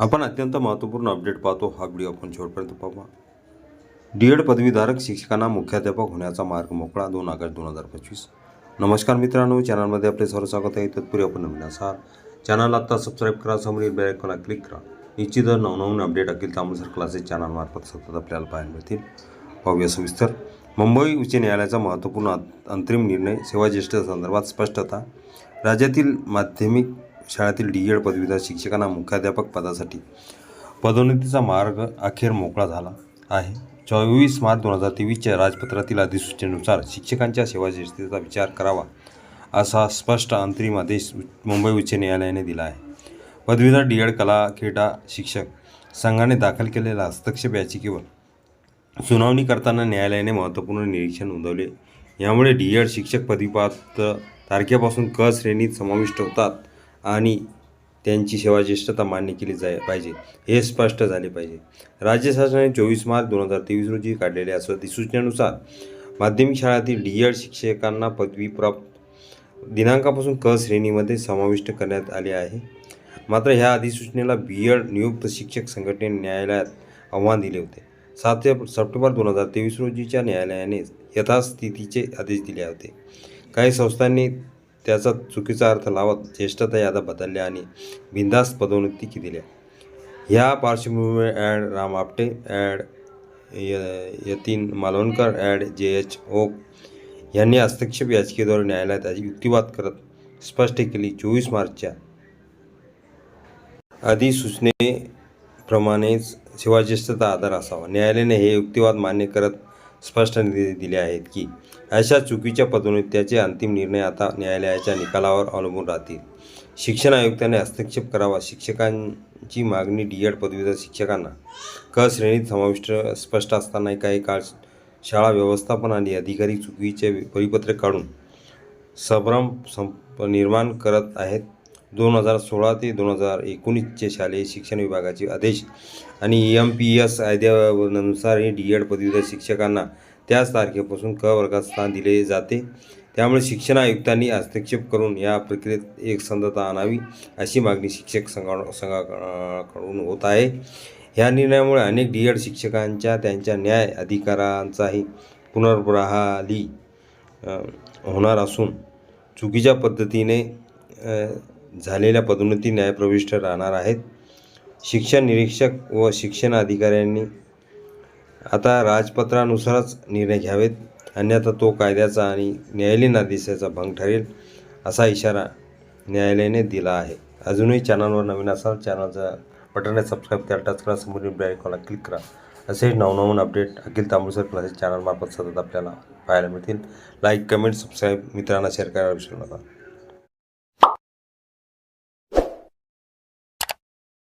आपण अत्यंत महत्त्वपूर्ण अपडेट पाहतो. हा व्हिडिओ आपण शेवटपर्यंत पाहू डी एड पदवीधारक शिक्षकांना मुख्याध्यापक होण्याचा मार्ग मोकळा दोन ऑगस्ट दोन हजार पंचवीस. नमस्कार मित्रांनो चॅनलमध्ये आपले सर्व स्वागत आहे. तत्पूर्वी आपण नवीन असाल चॅनल आत्ता सबस्क्राईब करा समोरील बेल आयकॉनला क्लिक करा. निश्चितच नवनवीन अपडेट अखिल तांबूसर क्लासेस चॅनलमार्फत सतत आपल्याला पाहायला मिळतील. पाहूया सविस्तर. मुंबई उच्च न्यायालयाचा महत्त्वपूर्ण अंतरिम निर्णय सेवा ज्येष्ठ संदर्भात स्पष्टता. राज्यातील माध्यमिक शाळेतील डी एड पदवीधर शिक्षकांना मुख्याध्यापक पदासाठी पदोन्नतीचा मार्ग अखेर मोकळा झाला आहे. चोवीस मार्च दोन हजार तेवीसच्या राजपत्रातील अधिसूचनेनुसार शिक्षकांच्या सेवाज्येष्ठतेचा विचार करावा असा स्पष्ट अंतरिम आदेश मुंबई उच्च न्यायालयाने दिला आहे. पदवीधर डी एड कला क्रीडा शिक्षक संघाने दाखल केलेल्या हस्तक्षेप याचिकेवर सुनावणी करताना न्यायालयाने महत्त्वपूर्ण निरीक्षण नोंदवले. यामुळे डी एड शिक्षक पदवीपात तारखेपासून क श्रेणीत समाविष्ट होतात. आणि त्यांची सेवाज्येष्ठता मान्य केली जाय पाहिजे. हे स्पष्ट झाले पाहिजे. राज्य शासनाने चोवीस मार्च दोन हजार तेवीस रोजी काढलेल्या अधिसूचनेनुसार माध्यमिक शाळातील डी एड शिक्षकांना पदवी प्राप्त दिनांकापासून क श्रेणीमध्ये समाविष्ट करण्यात आले आहे. मात्र ह्या अधिसूचनेला बी एड नियुक्त शिक्षक संघटनेने न्यायालयात आव्हान दिले होते. सात सप्टेंबर दोन हजार तेवीस रोजीच्या न्यायालयाने यथास्थितीचे आदेश दिले होते. काही संस्थांनी त्याचा चुकीचा अर्थ लावत ज्येष्ठता यादा बदलल्या आणि बिंदास पदोन्नती की दिल्या. ह्या पार्श्वभूमीवर ॲड राम आपटे ॲड य Yatin Malvankar adv J H Oak यांनी हस्तक्षेप याचिकेद्वारे न्यायालयात याची युक्तिवाद करत स्पष्ट केली. चोवीस मार्चच्या अधिसूचनेप्रमाणेच शिवाज्येष्ठता आधार असावा. न्यायालयाने हे युक्तिवाद मान्य करत स्पष्ट दिले आहेत की अशा चुकीच्या पदोन्नत्याचे अंतिम निर्णय आता न्यायालयाच्या निकालावर अवलंबून राहतील. शिक्षण आयुक्ताने हस्तक्षेप करावा. शिक्षकांची मागणी डी एड पदवीधर शिक्षकांना. क श्रेणीत समाविष्ट स्पष्ट असतानाही काही काळ शाळा व्यवस्थापन आणि अधिकारी चुकीचे परिपत्रक काढून संभ्रम संप निर्माण करत आहेत. दोन हजार सोळा ते दोन हजार एकोणीसचे शालेय शिक्षण विभागाचे आदेश आणि एम पी एस कायद्यानुसार डी एड पदवीधर शिक्षकांना त्याच तारखेपासून क वर्गात स्थान दिले जाते. त्यामुळे शिक्षण आयुक्तांनी हस्तक्षेप करून या प्रक्रियेत एकसंधता आणावी अशी मागणी शिक्षक संघा संघाकडून होत आहे. ह्या निर्णयामुळे अनेक डी एड शिक्षकांच्या त्यांच्या न्याय अधिकारांचाही पुनर्बहाली होणार असून चुकीच्या पद्धतीने झालेल्या पदोन्नती न्यायप्रविष्ट राहणार आहेत. शिक्षण निरीक्षक व शिक्षण अधिकाऱ्यांनी आता राजपत्रानुसारच निर्णय घ्यावेत. अन्यथा तो कायद्याचा आणि न्यायालयीन आदेशाचा भंग ठरेल असा इशारा न्यायालयाने दिला आहे. अजूनही चॅनलवर नवीन असाल चॅनलचा बटनला सबस्क्राईब करा टच करा समोरील बेल क्लिक करा. असे नवनवीन अपडेट अखिल तांबूसर क्लासेस चॅनलमार्फत सतत आपल्याला पाहायला मिळतील. लाईक कमेंट सबस्क्राईब मित्रांना शेअर करायला विसरू नका.